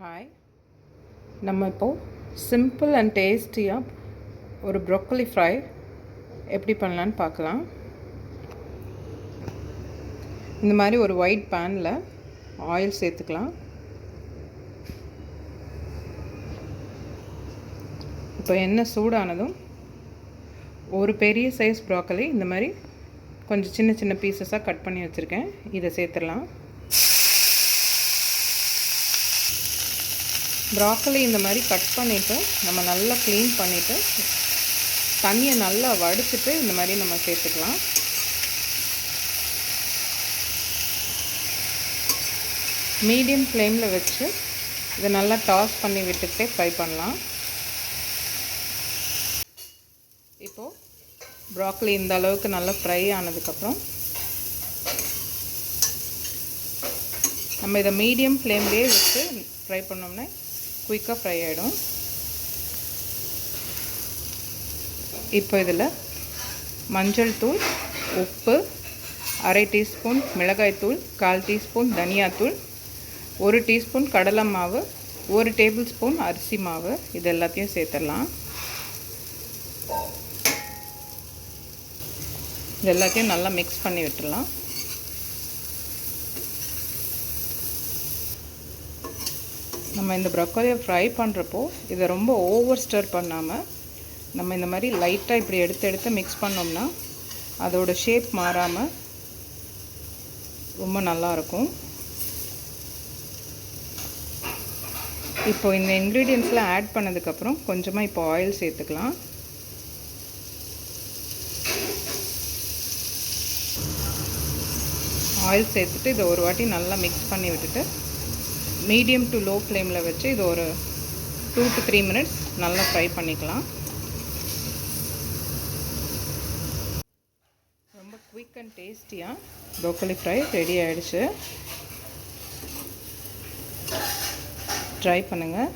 Hi நம்ம இப்போது simple and டேஸ்டியாக ஒரு ப்ரொக்கலி ஃப்ரை எப்படி பண்ணலான்னு பார்க்கலாம். இந்த மாதிரி ஒரு ஒயிட் பேனில் ஆயில் சேர்த்துக்கலாம். இப்போ எண்ணெய் சூடானதும் ஒரு பெரிய சைஸ் ப்ராக்கலி இந்த மாதிரி கொஞ்சம் சின்ன சின்ன பீசஸாக கட் பண்ணி வச்சுருக்கேன். இதை சேர்த்துடலாம். ப்ராக்கலி இந்த மாதிரி கட் பண்ணிவிட்டு நம்ம நல்லா க்ளீன் பண்ணிவிட்டு தண்ணியை நல்லா வடிச்சிட்டு இந்த மாதிரி நம்ம சேர்த்துக்கலாம். மீடியம் ஃப்ளேமில் வச்சு இதை நல்லா டாஸ் பண்ணி விட்டுக்கிட்டே ஃப்ரை பண்ணலாம். இப்போது ப்ராக்கலி இந்த அளவுக்கு நல்லா ஃப்ரை ஆனதுக்கப்புறம் நம்ம இதை மீடியம் ஃப்ளேம்லேயே வச்சு ஃப்ரை பண்ணோம்னா குயிக்காக ஃப்ரை ஆகிடும் இப்போ இதில் மஞ்சள் தூள் உப்பு அரை டீஸ்பூன் மிளகாய்த்தூள் கால் டீஸ்பூன் தனியாத்தூள் ஒரு டீஸ்பூன் கடலை மாவு ஒரு டேபிள் ஸ்பூன் அரிசி மாவு இது எல்லாத்தையும் சேர்த்துடலாம். இது எல்லாத்தையும் நல்லா மிக்ஸ் பண்ணி விட்டுடலாம். நம்ம இந்த ப்ரொக்கோலியை ஃப்ரை பண்ணுறப்போ இதை ரொம்ப ஓவர் ஸ்டர் பண்ணாமல் நம்ம இந்த மாதிரி லைட்டாக இப்படி எடுத்து எடுத்து மிக்ஸ் பண்ணோம்னா அதோட ஷேப் மாறாமல் ரொம்ப நல்லாயிருக்கும் இப்போ இந்த இன்க்ரீடியன்ஸ்லாம் ஆட் பண்ணதுக்கப்புறம் கொஞ்சமாக இப்போ ஆயில் சேர்த்துக்கலாம். ஆயில் சேர்த்துட்டு இதை ஒரு வாட்டி நல்லா மிக்ஸ் பண்ணி விட்டுட்டு மீடியம் டு லோ ஃப்ளேமில் வச்சு இது ஒரு டூ டு த்ரீ மினிட்ஸ் நல்லா ஃப்ரை பண்ணிக்கலாம். ரொம்ப குயிக் அண்ட் டேஸ்டியாக ப்ரோக்கலி ஃப்ரை ரெடி ஆகிடுச்சு ட்ரை பண்ணுங்கள்